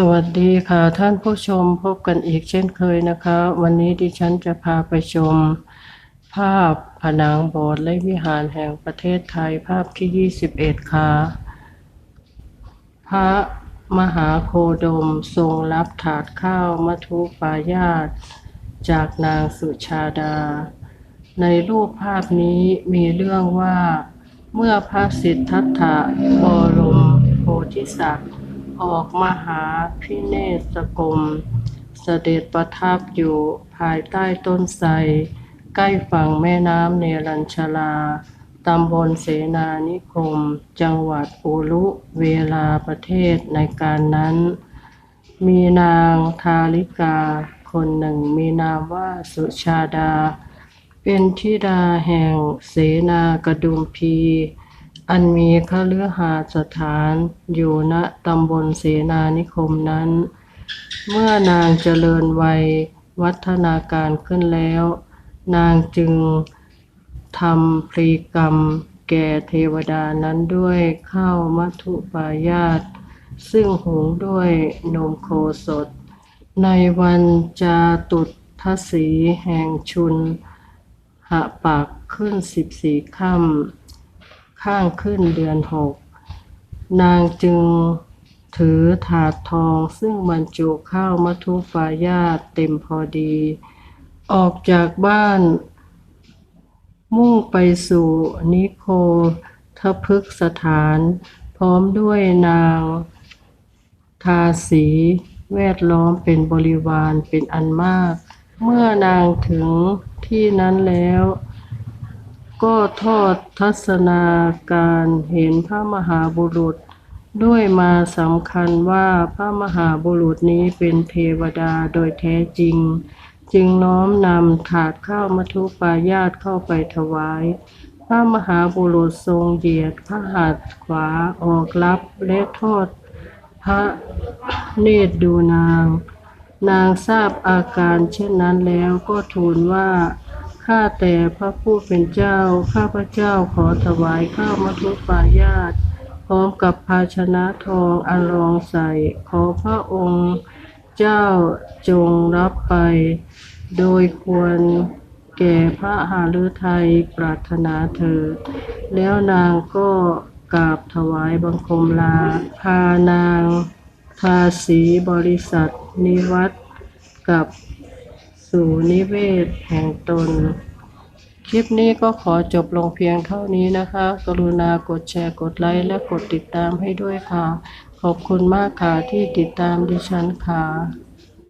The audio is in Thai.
สวัสดีค่ะท่านผู้ชมพบกันอีกเช่นเคยนะคะ วันนี้ดิฉันจะพาไปชม ภาพผนังโบสถ์และวิหารแห่งประเทศไทยภาพที่ 21 ค่ะ พระมหาโคดมทรงรับถาดข้าวมัทุปายาต จากนางสุชาดา ในรูปภาพนี้มีเรื่องว่า เมื่อพระสิทธัตถะบรมโพธิสัตว์ ออกมาหาพิเนศกรมเสด็จประทับอยู่ภายใต้ต้นไทรใกล้ฝั่งแม่น้ำเนรัญชลาตำบลเสนานิคม จังหวัดอุรุเวลาประเทศในการนั้น มีนางทาริกา คนหนึ่งมีนามว่าสุชาดา เป็นธิดาแห่งเสนากระดุมพี อันมีคฤหาสถานอยู่ณตำบลเสนานิคมนั้น เมื่อนางเจริญวัยวัฒนาการขึ้นแล้ว นางจึงทำพรีกรรมแก่เทวดานั้นด้วยข้าวมัทุปายาต ซึ่งหุงด้วยนมโคสด ในวันจาตุทศีแห่งชุน หะปากขึ้นสิบสี่ค่ำ ข้างขึ้นเดือนหก นางจึงถือถาดทองซึ่งบรรจุข้าวมัทุฟายาตเต็มพอดี ออกจากบ้าน มุ่งไปสู่นิโคทพฤกสถาน พร้อมด้วยนางทาสีแวดล้อมเป็นบริวารเป็นอันมาก เมื่อนางถึงที่นั้นแล้ว ก็ทอดทัศนาการเห็นพระมหาบุรุษ ด้วยมาสำคัญว่าพระมหาบุรุษนี้เป็นเทวดาโดยแท้จริง จึงน้อมนำถาดข้าวมัทุปายาตเข้าไปถวาย พระมหาบุรุษทรงเหยียดพระหัตถ์ขวาออกรับและทอดพระเนตรดูนาง นางทราบอาการเช่นนั้นแล้วก็ทูลว่า ข้าแต่พระผู้เป็นเจ้า ข้าพระเจ้าขอถวายข้าวมัทุปายาตพร้อมกับภาชนะทองอันรองใส่ขอพระองค์เจ้าจงรับไป โดยควรแก่พระหฤทัยปรารถนาเถิด แล้วนางก็กราบถวายบังคมลา พานางทาสีบริษัท นิวัตกับ สู่นิเวศแห่งตน คลิปนี้ก็ขอจบลงเพียงเท่านี้นะคะ กรุณากดแชร์กดไลค์และกดติดตามให้ด้วยค่ะ ขอบคุณมากค่ะที่ติดตามดิฉันค่ะ